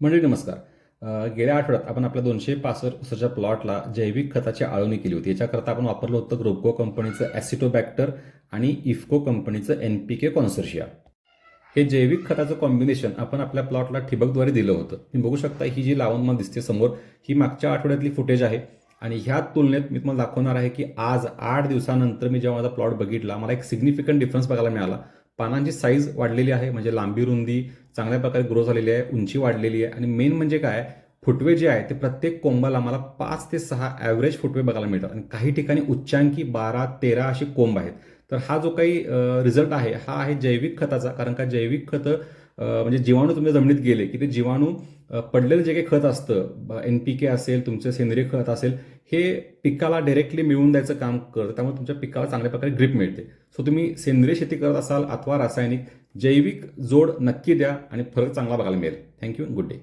मंडळी नमस्कार. गेल्या आठवड्यात आपण आपल्या दोनशे पासष्ट उसाच्या प्लॉटला जैविक खताची आळवणी केली होती. याच्याकरता आपण वापरलं होतं ग्रोपको कंपनीचं ॲसिटोबॅक्टर आणि इफ्को कंपनीचं एन पी के कॉन्सर्शिया. हे जैविक खताचं कॉम्बिनेशन आपण आपल्या प्लॉटला ठिबकद्वारे दिलं होतं. तुम्ही बघू शकता ही जी लावण मला दिसते समोर ही मागच्या आठवड्यातली फुटेज आहे. आणि ह्या तुलनेत मी तुम्हाला दाखवणार आहे की आज आठ दिवसानंतर मी जेव्हा माझा प्लॉट बघितला मला एक सिग्निफिकंट डिफरन्स बघायला मिळाला. पानांची साईज वाढलेली आहे. म्हणजे लांबी रुंदी चांगल्या प्रकारे ग्रो झालेली आहे उंची वाढलेली आहे. आणि मेन म्हणजे काय? फुटवे जे आहे ते प्रत्येक कोंबाला मला पाच ते सहा ॲव्हरेज फुटवे बघायला मिळतात. आणि काही ठिकाणी उच्चांकी बारा तेरा अशी कोंब आहेत. तर हा जो काही रिझल्ट आहे हा आहे जैविक खताचा. कारण का जैविक खतं म्हणजे जीवाणू तुमच्या जमिनीत गेले की ते जीवाणू पडलेलं जे काही खत असतं एन पी के असेल तुमचं सेंद्रिय खत असेल हे पिकाला डायरेक्टली मिळवून द्यायचं काम करतं. त्यामुळे तुमच्या पिकाला चांगल्या प्रकारे ग्रीप मिळते. सो तुम्ही सेंद्रिय शेती करत असाल अथवा रासायनिक जैविक जोड नक्की द्या आणि फरक चांगला बघायला मिळेल. Thank you good day